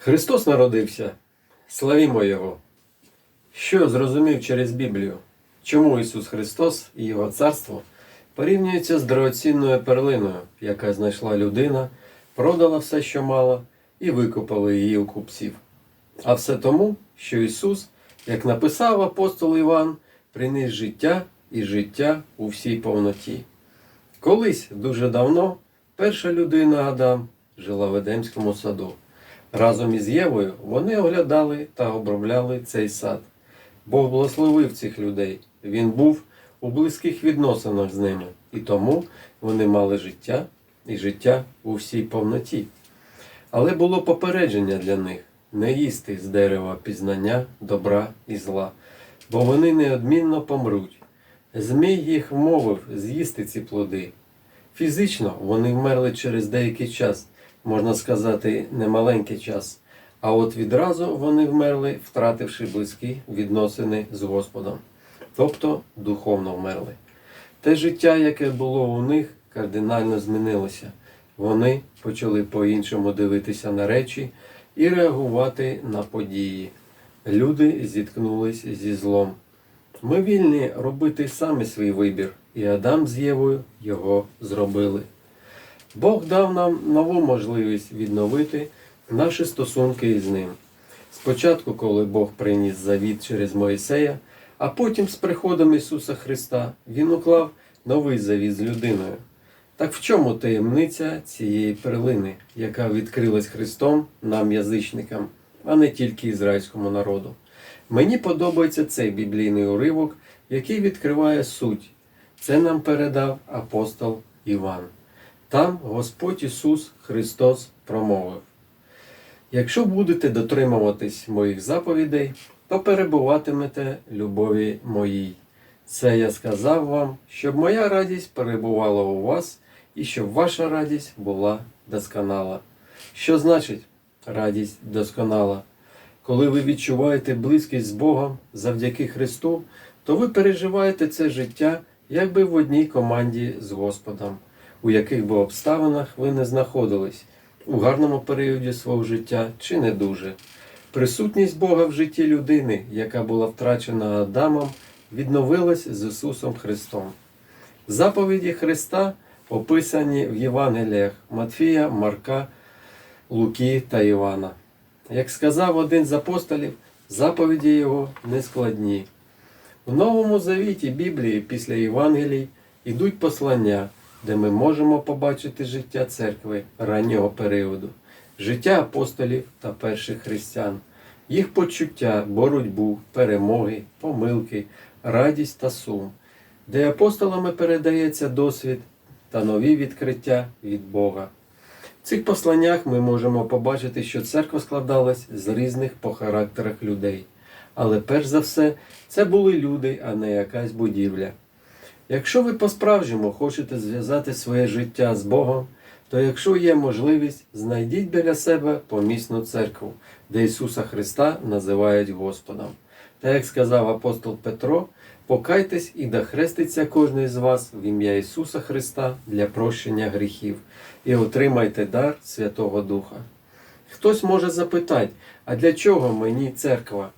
Христос народився, славімо Його. Що зрозумів через Біблію? Чому Ісус Христос і Його царство порівнюються з дорогоцінною перлиною, яка знайшла людина, продала все, що мала, і викупила її у купців. А все тому, що Ісус, як написав апостол Іван, приніс життя і життя у всій повноті. Колись дуже давно перша людина Адам жила в Едемському саду. Разом із Євою вони оглядали та обробляли цей сад. Бог благословив цих людей. Він був у близьких відносинах з ними, і тому вони мали життя і життя у всій повноті. Але було попередження для них не їсти з дерева пізнання добра і зла, бо вони неодмінно помруть. Змій їх вмовив з'їсти ці плоди. Фізично вони вмерли через деякий час, можна сказати, немаленький час. А от відразу вони вмерли, втративши близькі відносини з Господом, тобто духовно вмерли. Те життя, яке було у них, кардинально змінилося. Вони почали по-іншому дивитися на речі і реагувати на події. Люди зіткнулись зі злом. Ми вільні робити самі свій вибір, і Адам з Євою його зробили. Бог дав нам нову можливість відновити наші стосунки із ним. Спочатку, коли Бог приніс завіт через Моїсея, а потім з приходом Ісуса Христа Він уклав новий завіт з людиною. Так в чому таємниця цієї перлини, яка відкрилась Христом нам, язичникам, а не тільки ізраїльському народу? Мені подобається цей біблійний уривок, який відкриває суть. Це нам передав апостол Іван. Там Господь Ісус Христос промовив. Якщо будете дотримуватись моїх заповідей, то перебуватимете любові моїй. Це я сказав вам, щоб моя радість перебувала у вас і щоб ваша радість була досконала. Що значить радість досконала? Коли ви відчуваєте близькість з Богом завдяки Христу, то ви переживаєте це життя якби в одній команді з Господом, у яких би обставинах ви не знаходились, у гарному періоді свого життя чи не дуже. Присутність Бога в житті людини, яка була втрачена Адамом, відновилась з Ісусом Христом. Заповіді Христа описані в Євангеліях Матфія, Марка, Луки та Івана. Як сказав один з апостолів, заповіді його не складні. У Новому Завіті Біблії після Євангелій йдуть послання, де ми можемо побачити життя церкви раннього періоду, життя апостолів та перших християн, їх почуття, боротьбу, перемоги, помилки, радість та сум, де апостолами передається досвід та нові відкриття від Бога. В цих посланнях ми можемо побачити, що церква складалась з різних по характерах людей. Але перш за все, це були люди, а не якась будівля. Якщо ви по-справжньому хочете зв'язати своє життя з Богом, то якщо є можливість, знайдіть біля себе помісну церкву, де Ісуса Христа називають Господом. Та як сказав апостол Петро, покайтесь і дохреститься кожен з вас в ім'я Ісуса Христа для прощення гріхів і отримайте дар Святого Духа. Хтось може запитати, а для чого мені церква?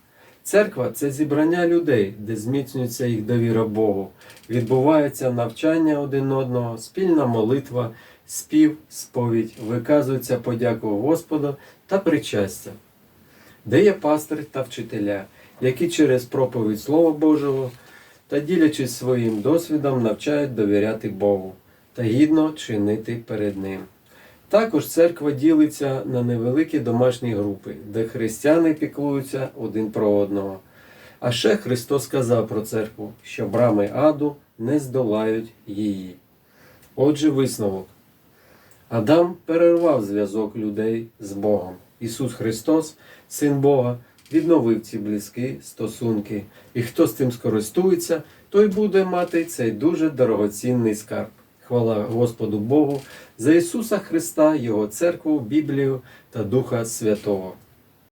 Церква це зібрання людей, де зміцнюється їх довіра Богу, відбувається навчання один одного, спільна молитва, спів, сповідь, виказується подяку Господу та причастя, де є пастир та вчителя, які через проповідь Слова Божого та ділячись своїм досвідом навчають довіряти Богу та гідно чинити перед Ним. Також церква ділиться на невеликі домашні групи, де християни піклуються один про одного. А ще Христос сказав про церкву, що брами аду не здолають її. Отже, висновок. Адам перервав зв'язок людей з Богом. Ісус Христос, Син Бога, відновив ці близькі стосунки. І хто з цим скористується, той буде мати цей дуже дорогоцінний скарб. Хвала Господу Богу за Ісуса Христа, Його церкву, Біблію та Духа Святого.